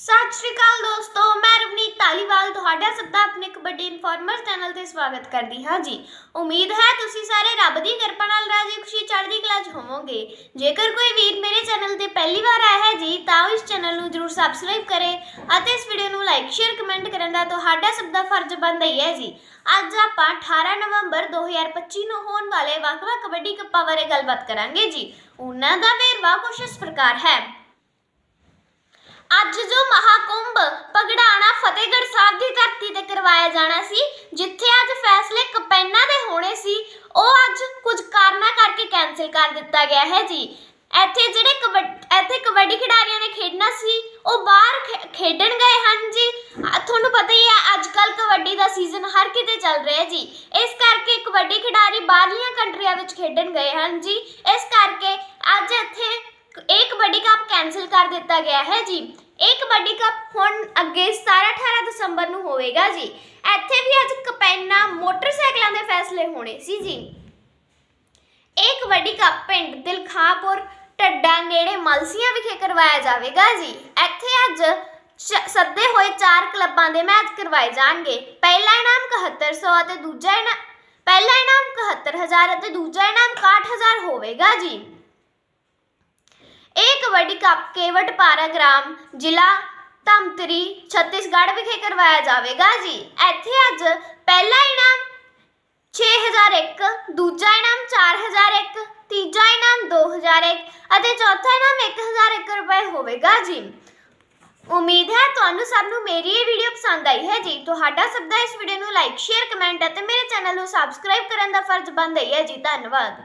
ਸਤਿ ਸ਼੍ਰੀ ਅਕਾਲ ਦੋਸਤੋ, ਮੈਂ ਰਵਨੀਤ ਧਾਲੀਵਾਲ, ਤੁਹਾਡਾ ਸਭ ਦਾ ਆਪਣੇ ਕਬੱਡੀ ਇਨਫੋਰਮਰ ਚੈਨਲ ਤੇ ਸਵਾਗਤ ਕਰਦੀ ਹਾਂ ਜੀ। ਉਮੀਦ ਹੈ ਤੁਸੀਂ ਸਾਰੇ ਰੱਬ ਦੀ ਕਿਰਪਾ ਨਾਲ ਰਾਜੀ ਖੁਸ਼ੀ ਚੜ੍ਹਦੀ ਕਲਾ 'ਚ ਹੋਵੋਗੇ। ਜੇਕਰ ਕੋਈ ਵੀਰ ਮੇਰੇ ਚੈਨਲ ਤੇ ਪਹਿਲੀ ਵਾਰ ਆਇਆ ਹੈ ਜੀ, ਤਾਂ ਇਸ ਚੈਨਲ ਨੂੰ ਜਰੂਰ ਸਬਸਕ੍ਰਾਈਬ ਕਰੇ ਅਤੇ ਇਸ ਵੀਡੀਓ ਨੂੰ ਲਾਈਕ ਸ਼ੇਅਰ ਕਮੈਂਟ ਕਰਨ ਦਾ ਤੁਹਾਡਾ ਸਭ ਦਾ ਫਰਜ਼ ਬਣਦਾ ਹੀ ਹੈ ਜੀ। ਅੱਜ ਆਪਾਂ 18 ਨਵੰਬਰ 2025 ਨੂੰ ਹੋਣ ਵਾਲੇ ਵੱਖ-ਵੱਖ ਕਬੱਡੀ ਕੱਪਾਂ ਬਾਰੇ ਗੱਲਬਾਤ ਕਰਾਂਗੇ ਜੀ। ਉਹਨਾਂ ਦਾ ਵੇਰਵਾ ਕੁਝ ਇਸ ਪ੍ਰਕਾਰ ਹੈ। ਅੱਜ ਜੋ ਮਹਾਕੁੰਭ ਪਗੜਾਣਾ ਫਤਿਹਗੜ੍ਹ ਸਾਹਿਬ ਦੀ ਧਰਤੀ ਤੇ ਕਰਵਾਇਆ ਜਾਣਾ ਸੀ, ਜਿੱਥੇ ਅੱਜ ਫੈਸਲੇ ਕਪੈਨਾ ਦੇ ਹੋਣੇ ਸੀ, ਉਹ ਅੱਜ ਕੁਝ ਕਾਰਨਾਂ ਕਰਕੇ ਕੈਨਸਲ ਕਰ ਦਿੱਤਾ ਗਿਆ ਹੈ ਜੀ। ਇੱਥੇ ਜਿਹੜੇ ਕਬੱਡ- ਇੱਥੇ ਕਬੱਡੀ ਖਿਡਾਰੀਆਂ ਨੇ ਖੇਡਣਾ ਸੀ, ਉਹ ਬਾਹਰ ਖੇ- ਖੇਡਣ ਗਏ ਹਨ ਜੀ। ਤੁਹਾਨੂੰ ਪਤਾ ਹੀ ਹੈ ਅੱਜ ਕੱਲ ਕਬੱਡੀ ਦਾ ਸੀਜ਼ਨ ਹਰ ਕਿਤੇ ਚੱਲ ਰਿਹਾ ਜੀ। ਇਸ ਕਰਕੇ ਕਬੱਡੀ ਖਿਡਾਰੀ ਬਾਹਰਲੀਆਂ ਕੰਟਰੀਆਂ ਵਿੱਚ ਖੇਡਣ ਗਏ ਹਨ ਜੀ। ਇਸ ਕਰਕੇ ਅੱਜ ਇੱਥੇ ਕੈਨਸਲ ਕਰ ਦਿੱਤਾ ਗਿਆ ਹੈ ਜੀ। ਇਹ ਕਬੱਡੀ ਕੱਪ ਹੁਣ ਅੱਗੇ 17 18 ਦਸੰਬਰ ਨੂੰ ਹੋਵੇਗਾ ਜੀ। ਇੱਥੇ ਵੀ ਅੱਜ ਕਪੈਨਾ ਮੋਟਰਸਾਈਕਲਾਂ ਦੇ ਫੈਸਲੇ ਹੋਣੇ ਸੀ ਜੀ। ਇਹ ਕਬੱਡੀ ਕੱਪ ਪਿੰਡ ਦਿਲਖਾਪੁਰ ਟੱਡਾ ਨੇੜੇ ਮਲਸੀਆਂ ਵਿਖੇ ਕਰਵਾਇਆ ਜਾਵੇਗਾ ਜੀ। ਇੱਥੇ ਅੱਜ ਸੱਦੇ ਹੋਏ ਚਾਰ ਕਲੱਬਾਂ ਦੇ ਮੈਚ ਕਰਵਾਏ ਜਾਣਗੇ। ਪਹਿਲਾ ਇਨਾਮ 7100 ਅਤੇ ਦੂਜਾ ਇਨਾਮ ਪਹਿਲਾ ਇਨਾਮ 71000 ਅਤੇ ਦੂਜਾ ਇਨਾਮ 61000 ਹੋਵੇਗਾ ਜੀ। ਇਹ ਕਬੱਡੀ ਕੱਪ ਕੇਵਟ ਪਾਰਾਗ੍ਰਾਮ ਜ਼ਿਲ੍ਹਾ ਧਮਤਰੀ, ਛੱਤੀਸਗੜ੍ਹ ਵਿਖੇ ਕਰਵਾਇਆ ਜਾਵੇਗਾ ਜੀ। ਇੱਥੇ ਅੱਜ ਪਹਿਲਾ ਇਨਾਮ 6001 ਦੂਜਾ ਇਨਾਮ 4001 ਤੀਜਾ ਇਨਾਮ 2001 ਅਤੇ ਚੌਥਾ ਇਨਾਮ 1001 ਰੁਪਏ ਹੋਵੇਗਾ ਜੀ। ਉਮੀਦ ਹੈ ਤੁਹਾਨੂੰ ਸਭ ਨੂੰ ਮੇਰੀ ਇਹ ਵੀਡੀਓ ਪਸੰਦ ਆਈ ਹੈ ਜੀ। ਤੁਹਾਡਾ ਸਭ ਦਾ ਇਸ ਵੀਡੀਓ ਨੂੰ ਲਾਈਕ, ਸ਼ੇਅਰ, ਕਮੈਂਟ ਅਤੇ ਮੇਰੇ ਚੈਨਲ ਨੂੰ ਸਬਸਕ੍ਰਾਈਬ ਕਰਨ ਦਾ ਫਰਜ਼ ਬਣਦਾ ਹੀ ਹੈ ਜੀ। ਧੰਨਵਾਦ।